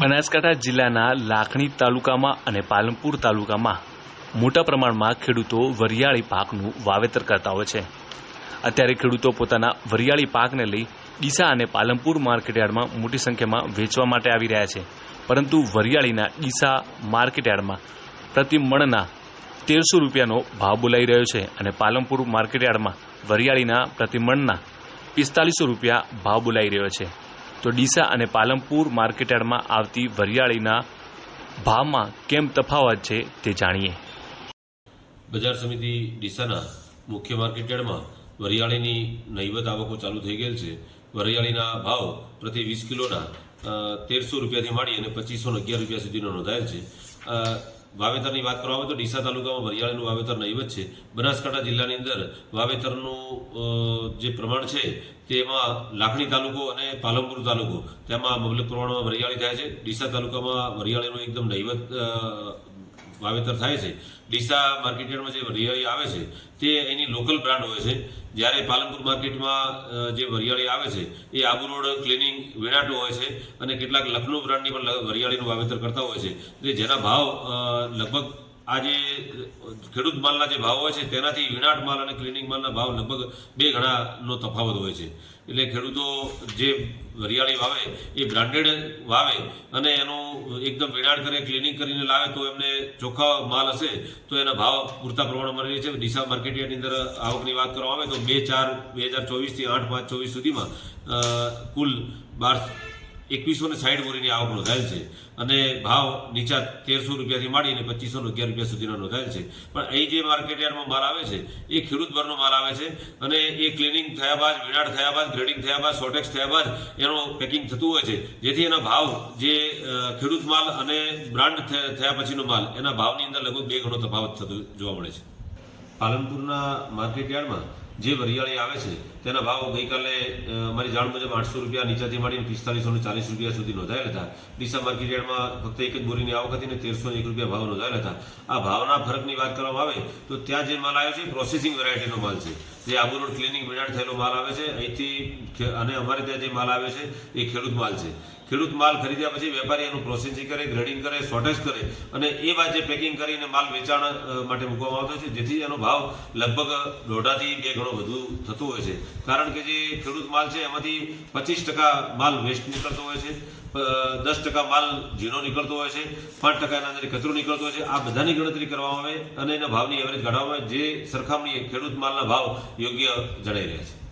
બનાસકાંઠા જિલ્લાના લાખણી તાલુકામાં અને પાલનપુર તાલુકામાં મોટા પ્રમાણમાં ખેડૂતો વરિયાળી પાકનું વાવેતર કરતા હોય છે. અત્યારે ખેડૂતો પોતાના વરિયાળી પાકને લઈ ડીસા અને પાલનપુર માર્કેટયાર્ડમાં મોટી સંખ્યામાં વેચવા માટે આવી રહ્યા છે. પરંતુ વરિયાળીના ડીસા માર્કેટયાર્ડમાં પ્રતિ મણના તેરસો રૂપિયાનો ભાવ બોલાઈ રહ્યો છે અને પાલનપુર માર્કેટયાર્ડમાં વરિયાળીના પ્રતિ મણના પિસ્તાલીસો રૂપિયા ભાવ બોલાઈ રહ્યો છે. તો ડીસા અને પાલનપુર માર્કેટયાર્ડમાં આવતી વરિયાળીના ભાવમાં કેમ તફાવત છે તે જાણીએ. બજાર સમિતિ ડીસાના મુખ્ય માર્કેટયાર્ડમાં વરિયાળીની નહીવત આવકો ચાલુ થઈ ગયેલ છે. વરિયાળીના ભાવ પ્રતિ વીસ કિલોના તેરસો રૂપિયાથી માંડી અને પચીસો અગિયાર રૂપિયા સુધીનો નોંધાયેલ છે. વાવેતરની વાત કરવામાં આવે તો ડીસા તાલુકામાં વરિયાળીનું વાવેતર નહીવત છે. બનાસકાંઠા જિલ્લાની અંદર વાવેતરનું જે પ્રમાણ છે તેમાં લાખણી તાલુકો અને પાલનપુર તાલુકો. તેમાં મબલક પ્રમાણમાં વરિયાળી થાય છે. ડીસા તાલુકામાં વરિયાળીનું એકદમ નહીવત વાવેતર થાય છે. ડીસા માર્કેટયાર્ડમાં જે વરિયાળી આવે છે, તે એની લોકલ બ્રાન્ડ હોય છે. જ્યારે પાલનપુર માર્કેટમાં જે વરિયાળી આવે છે, એ આબુ રોડ ક્લિનિંગ વેણાટો હોય છે અને કેટલાક લખનઉ બ્રાન્ડની પણ વરિયાળીનું વાવેતર કરતા હોય છે. એટલે જેના ભાવ લગભગ આ જે ખેડૂત માલના જે ભાવ હોય છે, તેનાથી વિનાટ માલ અને ક્લિનિક માલના ભાવ લગભગ બે ગણાનો તફાવત હોય છે. એટલે ખેડૂતો જે વરિયાળી વાવે, એ બ્રાન્ડેડ વાવે અને એનું એકદમ વિનાટ કરે, ક્લિનિંગ કરીને લાવે તો એમને ચોખ્ખા માલ હશે, તો એના ભાવ પૂરતા પ્રમાણમાં રહે છે. ડીસા માર્કેટયાર્ડની અંદર આવકની વાત કરવામાં આવે તો બે ચાર, બે હજાર ચોવીસથી આઠ પાંચ ચોવીસ સુધીમાં કુલ બાર એકવીસો ને સાઠ બોરીની આવક નોંધાયેલ છે. અને ભાવ નીચા તેરસો રૂપિયાથી માંડીને પચીસો ને અગિયાર રૂપિયા સુધીનો નોંધાયેલ છે. પણ અહીં જે માર્કેટયાર્ડમાં માલ આવે છે, એ ખેડૂત ભરનો માલ આવે છે અને એ ક્લિનિંગ થયા બાદ વિનાટ થયા બાદ ગ્રેડિંગ થયા બાદ શોર્ટેક્સ થયા બાદ એનું પેકિંગ થતું હોય છે. જેથી એના ભાવ જે ખેડૂત માલ અને બ્રાન્ડ થયા પછીનો માલ, એના ભાવની અંદર લગભગ બે ગણો તફાવત થતો જોવા મળે છે. પાલનપુરના માર્કેટયાર્ડમાં જે વરિયાળી આવે છે, તેના ભાવ ગઈકાલે મારી જાણ મુજબ આઠસો રૂપિયા નીચાથી માંડીને પિસ્તાલીસો ને ચાલીસ રૂપિયા સુધી નોંધાયેલા હતા. ડીસા માર્કેટયાર્ડમાં ફક્ત એક જ બોરીની આવક હતી ને તેરસો એક રૂપિયા ભાવ નોંધાયેલા હતા. આ ભાવના ફરકની વાત કરવામાં આવે, તો ત્યાં જે માલ આવ્યો છે પ્રોસેસિંગ વેરાયટીનો માલ છે. જે આબુ રોડ ક્લિનિંગ વિનાટ થયેલો માલ આવે છે, અહીંથી અને અમારે ત્યાં જે માલ આવે છે, એ ખેડૂત માલ છે. ખેડૂત માલ ખરીદ્યા પછી વેપારી એનું પ્રોસેસિંગ કરે ગ્રેડિંગ કરે શોર્ટેજ કરે અને એ બાદ જે પેકિંગ કરીને માલ વેચાણ માટે મૂકવામાં આવતો છે, જેથી એનો ભાવ લગભગ દોઢાથી બે ગણો વધુ થતો હોય છે. કારણ કે જે ખેડૂત માલ છે, એમાંથી પચીસ ટકા માલ વેસ્ટ નીકળતો હોય છે દસ ટકા માલ ઝીણો નીકળતો હોય છે, પાંચ ટકા એના અંદર કચરો નીકળતો હોય છે, આ બધાની ગણતરી કરવામાં આવે અને એના ભાવની એવરેજ કાઢવામાં આવે, જે સરખામણીએ ખેડૂત માલના ભાવ યોગ્ય જણાઈ રહ્યા છે.